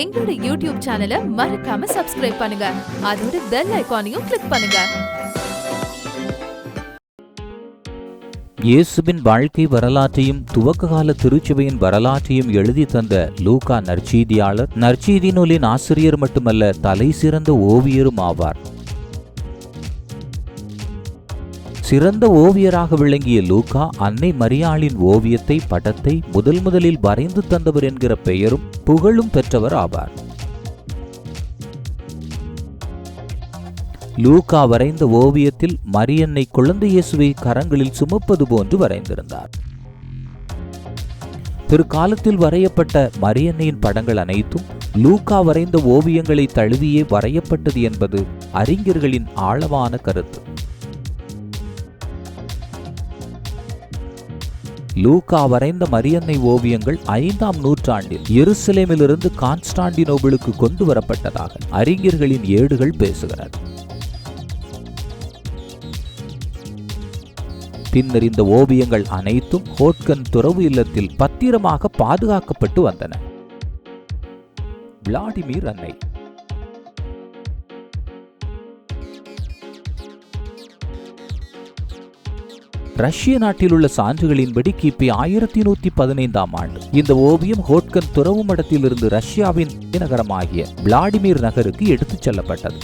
எங்களோட யூடியூப் சேனலை மறக்காம சப்ஸ்கிரைப் பண்ணுங்க. அதோட பெல் ஐகானையும் கிளிக் பண்ணுங்க. இயேசுவின் வாழ்க்கை வரலாற்றையும் துவக்க கால திருச்சபையின் வரலாற்றையும் எழுதி தந்த லூகா நற்செய்தியாளர் நற்செய்தி நூலின் ஆசிரியர் மட்டுமல்ல தலை சிறந்த ஓவியரும் ஆவார். சிறந்த ஓவியராக விளங்கிய லூகா அன்னை மரியாளின் ஓவியத்தை படத்தை முதல் முதலில் வரைந்து தந்தவர் என்கிற பெயரும் புகழும் பெற்றவர் ஆவார். லூகா வரைந்த ஓவியத்தில் மரியன்னை குழந்தை இயேசுவை கரங்களில் சுமப்பது போன்று வரைந்திருந்தார். பிற்காலத்தில் வரையப்பட்ட மரியன்னையின் படங்கள் அனைத்தும் லூகா வரைந்த ஓவியங்களை தழுவியே வரையப்பட்டது என்பது அறிஞர்களின் ஆழமான கருத்து. லூகா வரைந்த மரியன்னை ஓவியங்கள் ஐந்தாம் நூற்றாண்டில் எருசலேமிலிருந்து கான்ஸ்டாண்டினோபிளுக்கு கொண்டு வரப்பட்டதாக அறிஞர்களின் ஏடுகள் பேசுகிறது. பின்னர் இந்த ஓவியங்கள் அனைத்தும் ஹோட்கன் துறவு இல்லத்தில் பத்திரமாக பாதுகாக்கப்பட்டு வந்தன. விளாடிமிர் அன்னை. ரஷ்ய நாட்டில் உள்ள சான்றுகளின்படி கிபி ஆயிரத்தி நூத்தி பதினைந்தாம் ஆண்டு. இந்த ஓவியம் ஹோட்கன் துறவு மடத்திலிருந்து ரஷ்யாவின் நகரமாகிய விளாடிமிர் நகருக்கு எடுத்துச் செல்லப்பட்டது.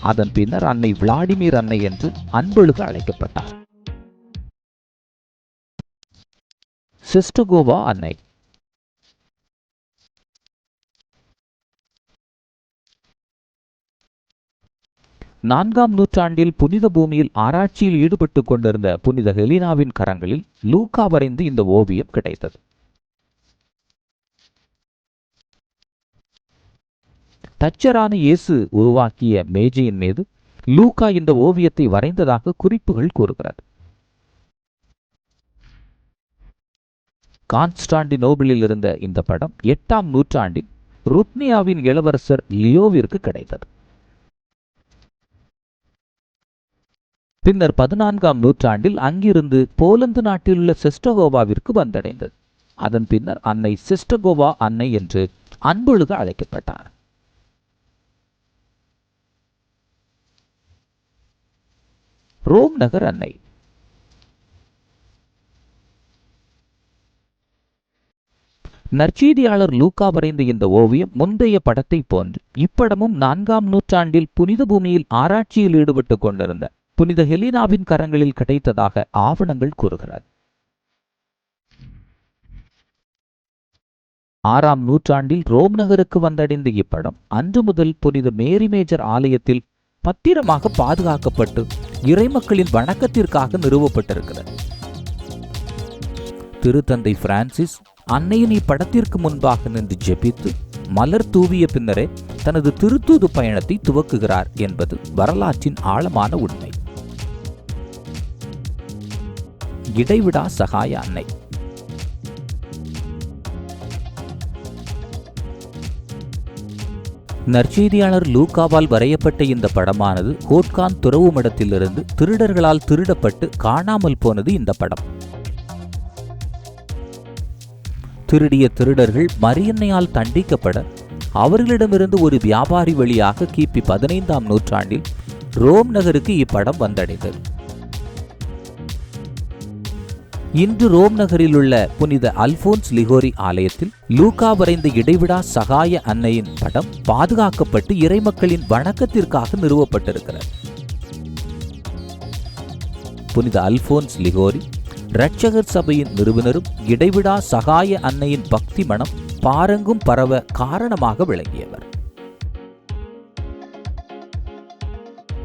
அதன் பின்னர் அன்னை விளாடிமிர் அன்னை என்று அன்பொழுக அழைக்கப்பட்டார். சிஸ்டகோவா அன்னை. நான்காம் நூற்றாண்டில் புனித பூமியில் ஆராய்ச்சியில் ஈடுபட்டு கொண்டிருந்த புனித ஹெலினாவின் கரங்களில் லூக்கா வரைந்து இந்த ஓவியம் கிடைத்தது. தச்சரான இயேசு உருவாக்கிய மேஜையின் மீது லூகா இந்த ஓவியத்தை வரைந்ததாக குறிப்புகள் கூறுகிறது. கான்ஸ்டாண்டினோபிளில் இருந்த இந்த படம் எட்டாம் நூற்றாண்டில் ருத்னியாவின் இளவரசர் லியோவிற்கு கிடைத்தது. பின்னர் பதினான்காம் நூற்றாண்டில் அங்கிருந்து போலந்து நாட்டிலுள்ள செஸ்டகோவாவிற்கு வந்தடைந்தது. அதன் பின்னர் அன்னை செஸ்டகோவா அன்னை என்று அன்பொழுக அழைக்கப்பட்டார். ரோம் நகர் அன்னை. நற்செய்தியாளர் லூக்கா வரைந்த இந்த ஓவியம் முந்தைய படத்தை போன்று இப்படமும் நான்காம் நூற்றாண்டில் புனித பூமியில் ஆராய்ச்சியில் ஈடுபட்டு கொண்டிருந்த புனித ஹெலினாவின் கரங்களில் கிடைத்ததாக ஆவணங்கள் கூறுகிறது. ஆறாம் நூற்றாண்டில் ரோம் நகருக்கு வந்தடைந்த இப்படம் அன்று முதல் புனித மேரி மேஜர் ஆலயத்தில் பத்திரமாக பாதுகாக்கப்பட்டு இறைமக்களின் வணக்கத்திற்காக நிறுவப்பட்டிருக்கிறது. திருத்தந்தை பிரான்சிஸ் அன்னையின் இப்படத்திற்கு முன்பாக நின்று ஜெபித்து மலர் தூவிய பின்னரே தனது திருத்தூது பயணத்தை துவக்குகிறார் என்பது வரலாற்றின் ஆழமான உண்மை. இடைவிடா சகாய அன்னை. நற்செய்தியாளர் லூக்காவால் வரையப்பட்ட இந்த படமானது கோட்கான் துறவுமடத்திலிருந்து திருடர்களால் திருடப்பட்டு காணாமல் போனது இந்த படம். திருடிய திருடர்கள் மரியன்னையால் தண்டிக்கப்பட அவர்களிடமிருந்து ஒரு வியாபாரி வழியாக கிபி பதினைந்தாம் நூற்றாண்டில் ரோம் நகருக்கு இப்படம் வந்தடைந்தது. இன்று ரோம் நகரில் உள்ள புனித அல்போன்ஸ் லிகோரி ஆலயத்தில் லூகா வரைந்த இடைவிடா சகாய அன்னையின் படம் பாதுகாக்கப்பட்டு இறைமக்களின் வணக்கத்திற்காக நிறுவப்பட்டிருக்கிறது. புனித அல்போன்ஸ் லிகோரி இரட்சகர் சபையின் நிறுவனரும் இடைவிடா சகாய அன்னையின் பக்தி மனம் பாரங்கும் பரவ காரணமாக விளங்கியவர்.